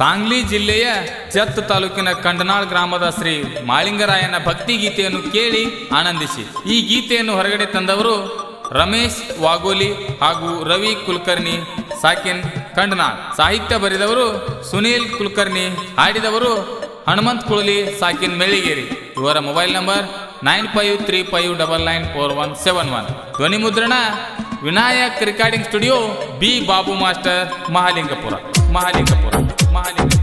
ಸಾಂಗ್ಲಿ ಜಿಲ್ಲೆಯ ಚತ್ ತಾಲೂಕಿನ ಕಂಡನಾಳ್ ಗ್ರಾಮದ ಶ್ರೀ ಮಾಳಿಂಗರಾಯನ ಭಕ್ತಿ ಗೀತೆಯನ್ನು ಕೇಳಿ ಆನಂದಿಸಿ. ಈ ಗೀತೆಯನ್ನು ಹೊರಗಡೆ ತಂದವರು ರಮೇಶ್ ವಾಗೋಲಿ ಹಾಗೂ ರವಿ ಕುಲಕರ್ಣಿ ಸಾಕಿನ್ ಕಂಡನಾಳ್. ಸಾಹಿತ್ಯ ಬರೆದವರು ಸುನೀಲ್ ಕುಲಕರ್ಣಿ, ಹಾಡಿದವರು ಹನುಮಂತ್ ಕುಳಲಿ, ಸಾಕಿನ್ ಮೆಳಿಗೇರಿ ಇವರ mobile number nine five three five double nine four one seven one. ಧ್ವನಿ ಮುದ್ರಣ, Vinayak recording studio, B Babu master Mahalingapura Mahalingapura. money.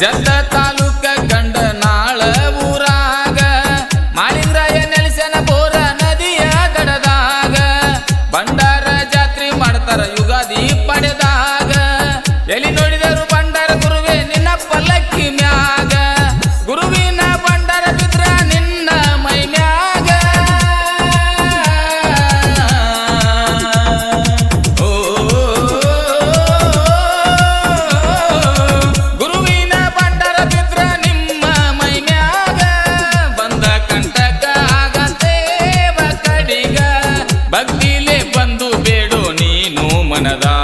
Ya. ಮನದಾ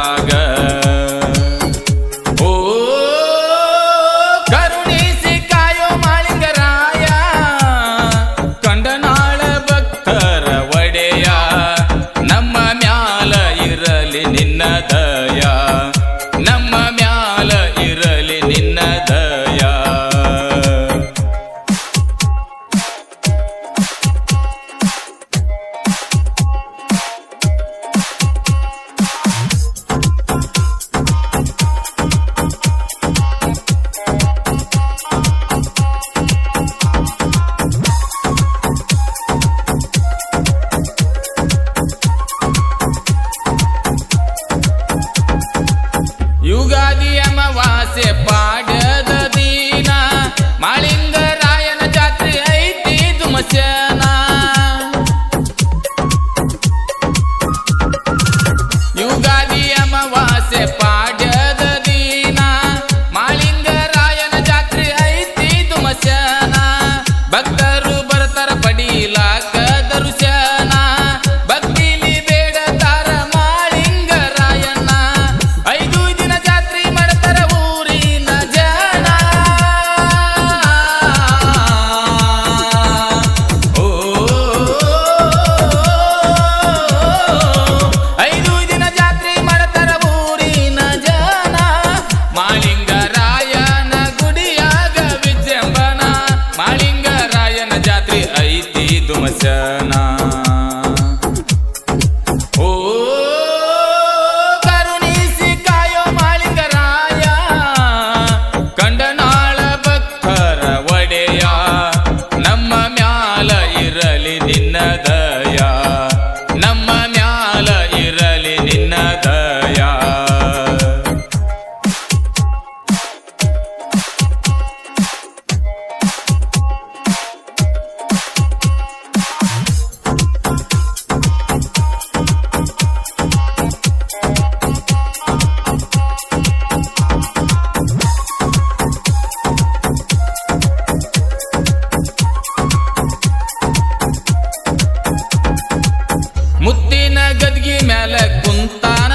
ಗದ್ಗಿ ಮ್ಯಾಲ ಕುಂತಾನ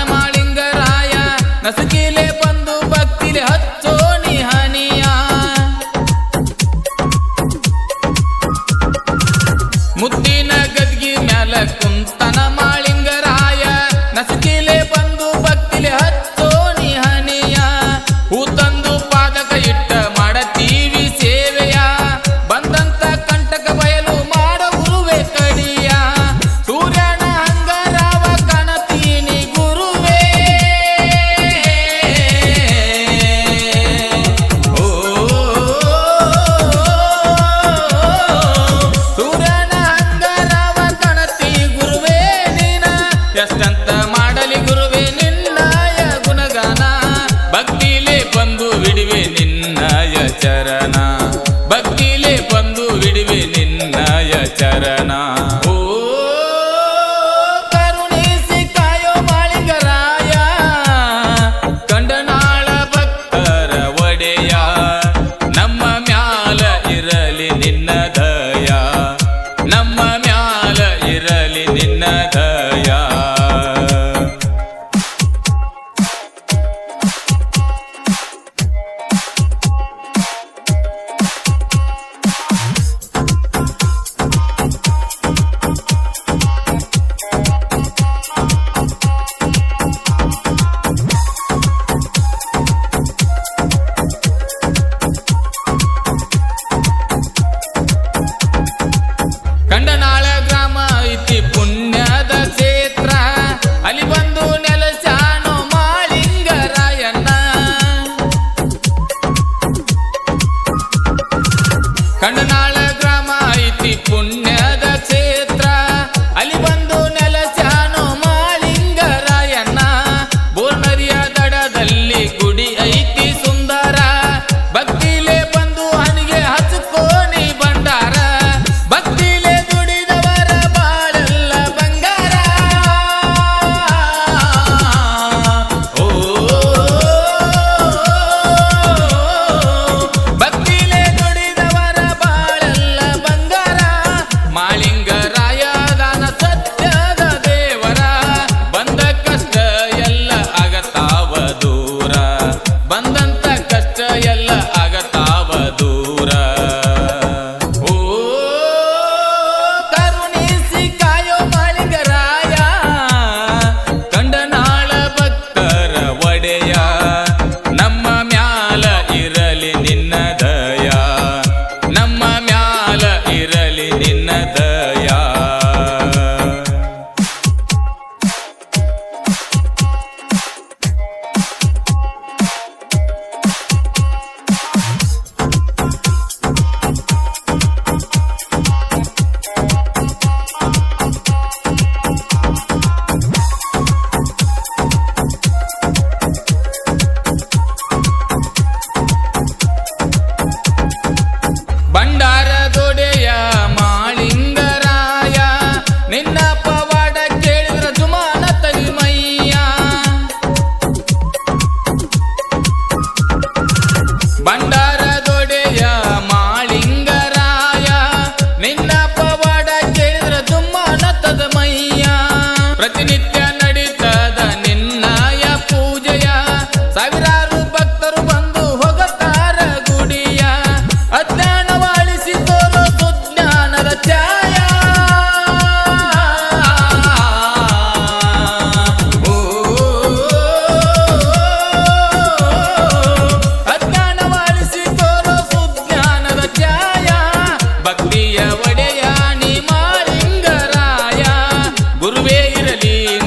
મુરલી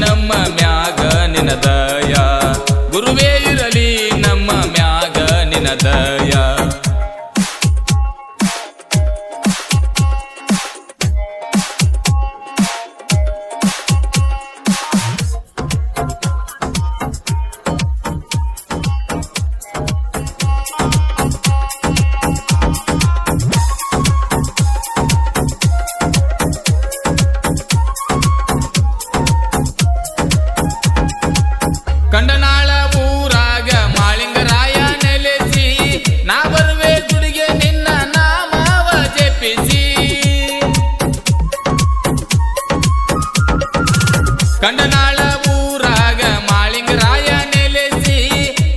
ಕಂಡನಾಳ ಊರಾಗ ಮಾಳಿಂಗರಾಯ ನೆಲೆಸಿ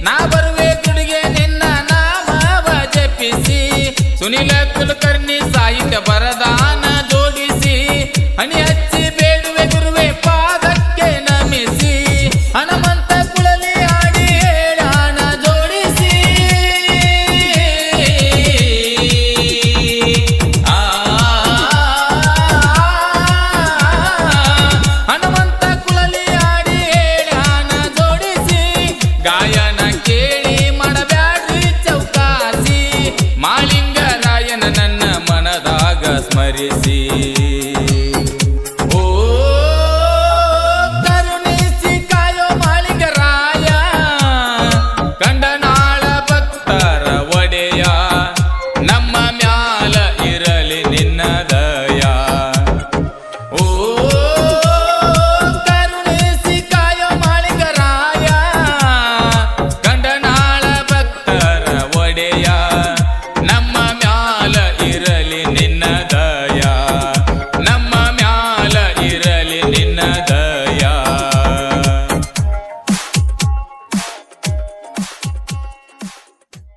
ನಾ ಬರುವೆ ದುಡಿಗೆ ನಿನ್ನ ನಾಮ ಜಪಿಸಿ. ಸುನಿಲ ಕುಲಕರ್ಣಿ ಸಾಹಿತ್ಯ ಬರದಾ Красморези